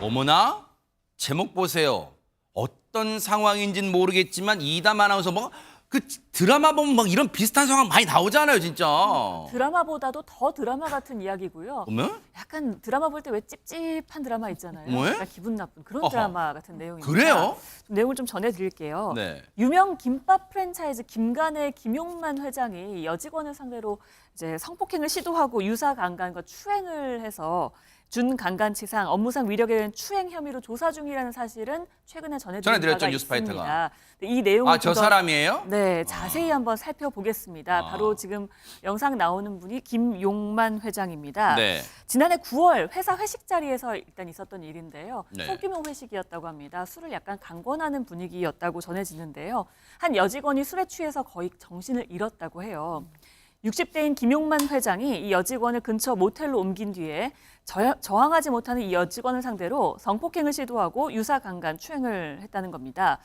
어머나 제목 보세요. 어떤 상황인지는 모르겠지만 이담 아나운서 뭐그 드라마 보면 막 이런 비슷한 상황 많이 나오잖아요, 진짜. 드라마보다도 더 드라마 같은 이야기고요. 어머? 약간 드라마 볼 때 왜 찝찝한 드라마 있잖아요. 뭐예요? 약간 기분 나쁜 그런 어허. 드라마 같은 내용입니다. 그래요? 좀 내용을 좀 전해드릴게요. 네. 유명 김밥 프랜차이즈 김간의 김용만 회장이 여직원을 상대로 이제 성폭행을 시도하고 유사 강간과 추행을 해서 준 강간치상 업무상 위력에 대한 추행 혐의로 조사 중이라는 사실은 최근에 전해드린 전해드렸죠, 뉴스파이터가. 있습니다. 이 내용을 아, 저 좀 더- 사람이에요? 네, 자세히 한번 살펴보겠습니다. 아. 바로 지금 영상 나오는 분이 김용만 회장입니다. 네. 지난해 9월 회사 회식 자리에서 일단 있었던 일인데요. 네. 소규모 회식이었다고 합니다. 술을 약간 강권하는 분위기였다고 전해지는데요. 한 여직원이 술에 취해서 거의 정신을 잃었다고 해요. 60대인 김용만 회장이 이 여직원을 근처 모텔로 옮긴 뒤에 저, 저항하지 못하는 이 여직원을 상대로 성폭행을 시도하고 유사 강간 추행을 했다는 겁니다.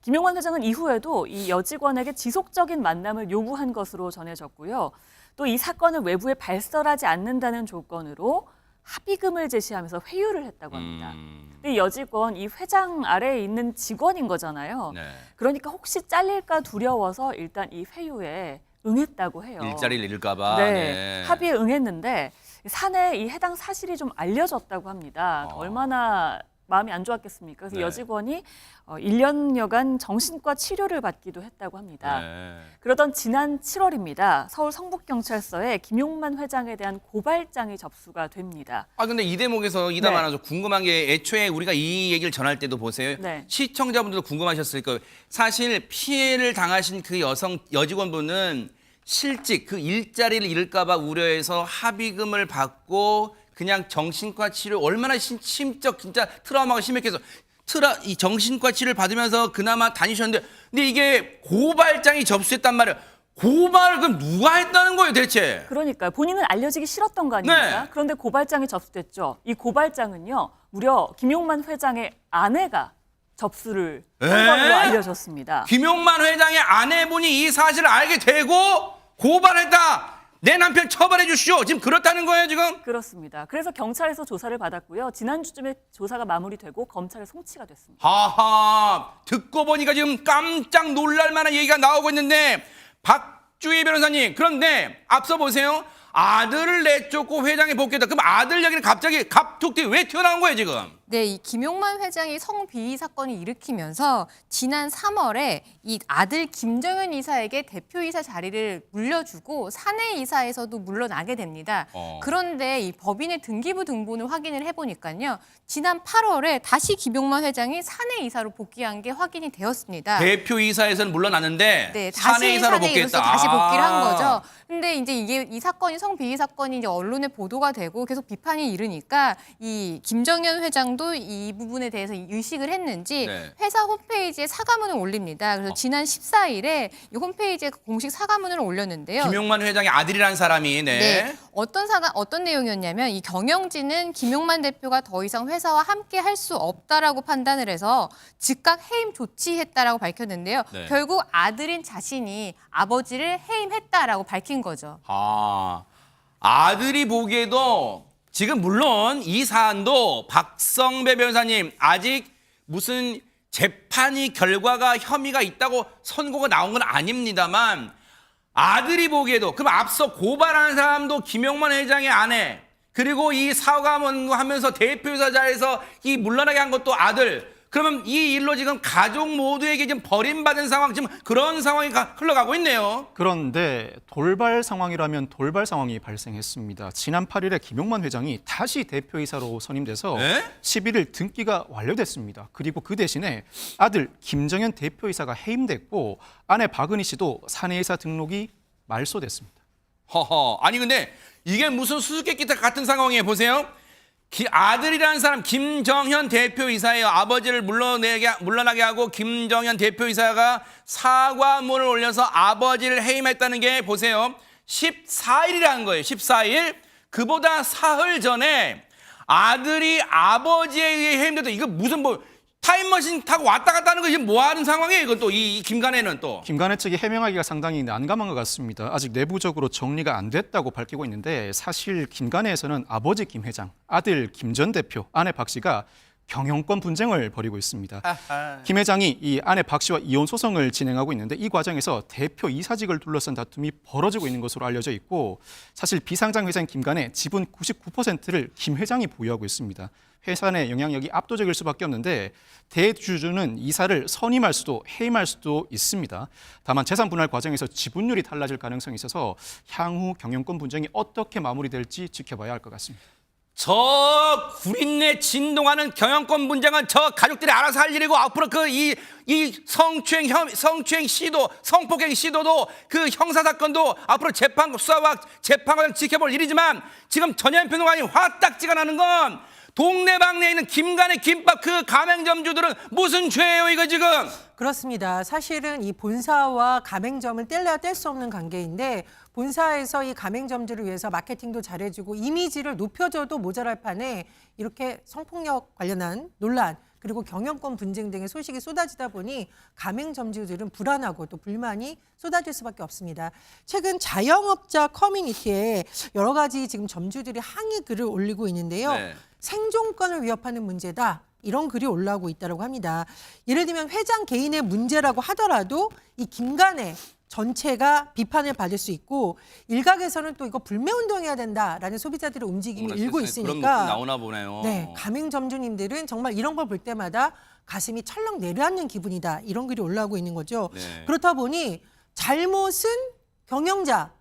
김용만 회장은 이후에도 이 여직원에게 지속적인 만남을 요구한 것으로 전해졌고요. 또 이 사건을 외부에 발설하지 않는다는 조건으로 합의금을 제시하면서 회유를 했다고 합니다. 음, 근데 이 여직원 이 회장 아래에 있는 직원인 거잖아요. 네. 그러니까 혹시 잘릴까 두려워서 일단 이 회유에 응했다고 해요. 일자리를 잃을까봐. 네, 네. 합의에 응했는데 사내에 이 해당 사실이 좀 알려졌다고 합니다. 어. 얼마나 마음이 안 좋았겠습니까? 그래서 네. 여직원이 어, 1년여간 정신과 치료를 받기도 했다고 합니다. 네. 그러던 지난 7월입니다. 서울 성북경찰서에 김용만 회장에 대한 고발장이 접수가 됩니다. 아 근데 이 대목에서 이담 네. 아나운서 궁금한 게 애초에 우리가 이 얘기를 전할 때도 보세요. 네. 시청자분들도 궁금하셨을 거예요. 사실 피해를 당하신 그 여성 여직원분은 실직 그 일자리를 잃을까봐 우려해서 합의금을 받고 그냥 정신과 치료 얼마나 심, 심적 진짜 트라우마가 심했겠어. 트라 이 정신과 치료를 받으면서 그나마 다니셨는데 근데 이게 고발장이 접수했단 말이에요. 고발을 그럼 누가 했다는 거예요, 대체? 그러니까요. 본인은 알려지기 싫었던 거 아닙니까? 네. 그런데 고발장이 접수됐죠. 이 고발장은요. 무려 김용만 회장의 아내가 접수를 한 에? 걸로 알려졌습니다. 김용만 회장의 아내분이 이 사실을 알게 되고 고발했다. 내 남편 처벌해 주시오. 지금 그렇다는 거예요, 지금? 그렇습니다. 그래서 경찰에서 조사를 받았고요. 지난주쯤에 조사가 마무리되고 검찰에 송치가 됐습니다. 하하. 듣고 보니까 지금 깜짝 놀랄 만한 얘기가 나오고 있는데 박주희 변호사님, 그런데 앞서 보세요. 아들을 내쫓고 회장에 복귀했다. 그럼 아들 얘기는 갑자기 갑툭튀 왜 튀어나온 거예요, 지금? 네, 이 김용만 회장이 성비위 사건을 일으키면서 지난 3월에 이 아들 김정현 이사에게 대표이사 자리를 물려주고 사내 이사에서도 물러나게 됩니다. 어. 그런데 이 법인의 등기부 등본을 확인을 해보니까요. 지난 8월에 다시 김용만 회장이 사내 이사로 복귀한 게 확인이 되었습니다. 대표이사에서는 물러났는데 네, 다시 사내 이사로 사내이로서 복귀했다. 다시 복귀를 한 아. 거죠. 근데 이제 이게 이 사건이 성비위 사건이 이제 언론에 보도가 되고 계속 비판이 이르니까 이 김정현 회장도 이 부분에 대해서 의식을 했는지 네. 회사 홈페이지에 사과문을 올립니다. 그래서 지난 14일에 이 홈페이지에 공식 사과문을 올렸는데요. 김용만 회장의 아들이라는 사람이 네. 네. 어떤 사가 어떤 내용이었냐면 이 경영진은 김용만 대표가 더 이상 회사와 함께 할 수 없다라고 판단을 해서 즉각 해임 조치했다라고 밝혔는데요. 네. 결국 아들인 자신이 아버지를 해임했다라고 밝힌 거죠. 아, 아들이 보기에도 지금 물론 이 사안도 박성배 변호사님 아직 무슨 재판이 결과가 혐의가 있다고 선고가 나온 건 아닙니다만 아들이 보기에도 그럼 앞서 고발한 사람도 김용만 회장의 아내 그리고 이 사과문 하면서 대표이사 자리에서 이 물러나게 한 것도 아들 그러면 이 일로 지금 가족 모두에게 지금 버림받은 상황 지금 그런 상황이 가- 흘러가고 있네요. 그런데 돌발 상황이라면 돌발 상황이 발생했습니다. 지난 8일에 김용만 회장이 다시 대표이사로 선임돼서 네? 11일 등기가 완료됐습니다. 그리고 그 대신에 아들 김정현 대표이사가 해임됐고 아내 박은희 씨도 사내이사 등록이 말소됐습니다. 허허. 아니 근데 이게 무슨 수수께끼 같은 상황이에요. 보세요. 기- 아들이라는 사람 김정현 대표이사예요. 아버지를 물러내게 물러나게 하고 김정현 대표이사가 사과문을 올려서 아버지를 해임했다는 게 보세요. 14일이라는 거예요. 14일. 그보다 사흘 전에 아들이 아버지에 의해 해임됐다. 이거 무슨 뭐 타임머신 타고 왔다 갔다 하는 거 지금 뭐 하는 상황이에요? 이건 또이 김간에는 또. 김간혜 측이 해명하기가 상당히 난감한 것 같습니다. 아직 내부적으로 정리가 안 됐다고 밝히고 있는데 사실 김간혜에서는 아버지 김 회장, 아들 김 전 대표, 아내 박 씨가 경영권 분쟁을 벌이고 있습니다. 아하. 김 회장이 이 아내 박 씨와 이혼 소송을 진행하고 있는데 이 과정에서 대표 이사직을 둘러싼 다툼이 벌어지고 있는 것으로 알려져 있고 사실 비상장 회장 김간의 지분 99%를 김 회장이 보유하고 있습니다. 회사 내 영향력이 압도적일 수밖에 없는데 대주주는 이사를 선임할 수도 해임할 수도 있습니다. 다만 재산 분할 과정에서 지분율이 달라질 가능성이 있어서 향후 경영권 분쟁이 어떻게 마무리될지 지켜봐야 할 것 같습니다. 저 구린내 진동하는 경영권 분쟁은 저 가족들이 알아서 할 일이고 앞으로 그 이 이 성추행 혐 성추행 시도 성폭행 시도도 그 형사 사건도 앞으로 재판 수사와 재판 과정 지켜볼 일이지만 지금 전현평론가님 화딱지가 나는 건 동네방네에 있는 김간의 김밥 그 가맹점주들은 무슨 죄예요 이거 지금 그렇습니다. 사실은 이 본사와 가맹점은 뗄래야 뗄 수 없는 관계인데 본사에서 이 가맹점들을 위해서 마케팅도 잘해주고 이미지를 높여줘도 모자랄 판에 이렇게 성폭력 관련한 논란 그리고 경영권 분쟁 등의 소식이 쏟아지다 보니 가맹점주들은 불안하고 또 불만이 쏟아질 수밖에 없습니다. 최근 자영업자 커뮤니티에 여러 가지 지금 점주들이 항의 글을 올리고 있는데요. 네. 생존권을 위협하는 문제다. 이런 글이 올라오고 있다고 합니다. 예를 들면 회장 개인의 문제라고 하더라도 이 김간의 전체가 비판을 받을 수 있고 일각에서는 또 이거 불매 운동해야 된다라는 소비자들의 움직임이 일고 그런 있으니까 것도 나오나 보네요. 네, 가맹점주님들은 정말 이런 걸 볼 때마다 가슴이 철렁 내려앉는 기분이다. 이런 글이 올라오고 있는 거죠. 네. 그렇다 보니 잘못은 경영자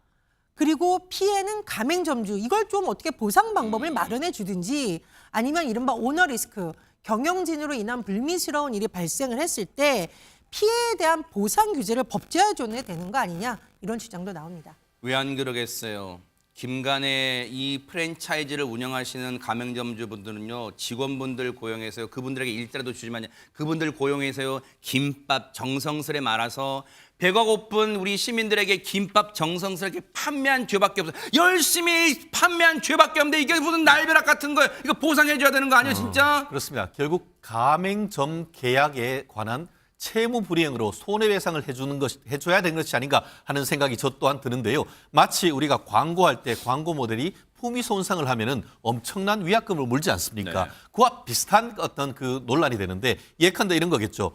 그리고 피해는 가맹점주 이걸 좀 어떻게 보상 방법을 음. 마련해 주든지 아니면 이른바 오너 리스크 경영진으로 인한 불미스러운 일이 발생을 했을 때 피해에 대한 보상 규제를 법제화해줘야 되는 거 아니냐 이런 주장도 나옵니다. 왜 안 그러겠어요? 김간의 이 프랜차이즈를 운영하시는 가맹점주분들은요 직원분들 고용해서요 그분들에게 일자리도 주지만 그분들 고용해서요 김밥 정성스레 말아서 배가 고픈 우리 시민들에게 김밥 정성스럽게 판매한 죄밖에 없어요 열심히 판매한 죄밖에 없는데 이게 무슨 날벼락 같은 거예요 이거 보상해줘야 되는 거 아니에요 진짜? 그렇습니다. 결국 가맹점 계약에 관한 채무 불이행으로 손해배상을 해주는 것 해줘야 되는 것이 아닌가 하는 생각이 저 또한 드는데요. 마치 우리가 광고할 때 광고 모델이 품위 손상을 하면은 엄청난 위약금을 물지 않습니까? 네. 그와 비슷한 어떤 그 논란이 되는데 예컨대 이런 거겠죠.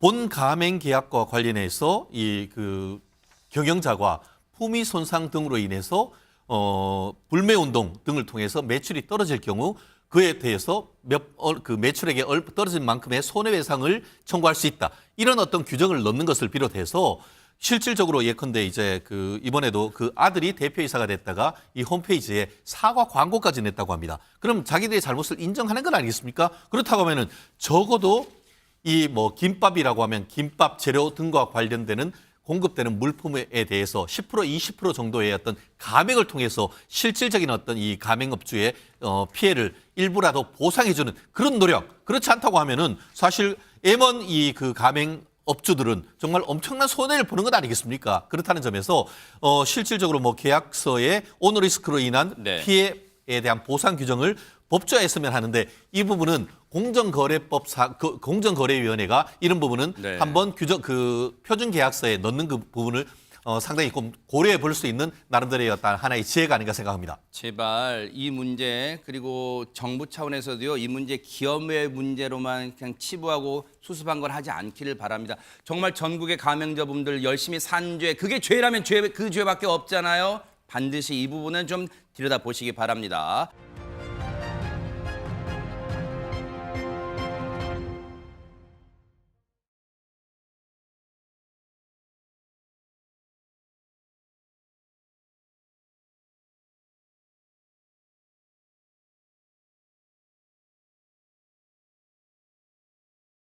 본 가맹 계약과 관련해서 이 그 경영자가 품위 손상 등으로 인해서 어 불매 운동 등을 통해서 매출이 떨어질 경우 그에 대해서 몇 그 매출액에 얼- 떨어진 만큼의 손해배상을 청구할 수 있다. 이런 어떤 규정을 넣는 것을 비롯해서 실질적으로 예컨대 이제 그 이번에도 그 아들이 대표이사가 됐다가 이 홈페이지에 사과 광고까지 냈다고 합니다. 그럼 자기들의 잘못을 인정하는 건 아니겠습니까? 그렇다고 하면은 적어도 이 뭐 김밥이라고 하면 김밥 재료 등과 관련되는 공급되는 물품에 대해서 10% 20% 정도의 어떤 감액을 통해서 실질적인 어떤 이 가맹업주의 어 피해를 일부라도 보상해주는 그런 노력 그렇지 않다고 하면은 사실 M1 이 그 가맹 업주들은 정말 엄청난 손해를 보는 것 아니겠습니까? 그렇다는 점에서 어 실질적으로 뭐 계약서에 오너리스크로 인한 네. 피해에 대한 보상 규정을 법조화했으면 하는데 이 부분은 공정거래법 사, 그 공정거래위원회가 이런 부분은 네. 한번 규정 그 표준 계약서에 넣는 그 부분을 어, 상당히 좀 고려해 볼 수 있는 나름대로의 어떤 하나의 지혜가 아닌가 생각합니다. 제발 이 문제 그리고 정부 차원에서도요 이 문제 기업의 문제로만 그냥 치부하고 수습한 걸 하지 않기를 바랍니다. 정말 전국의 가맹자분들 열심히 산 죄 그게 죄라면 죄 그 죄밖에 없잖아요. 반드시 이 부분은 좀 들여다 보시기 바랍니다.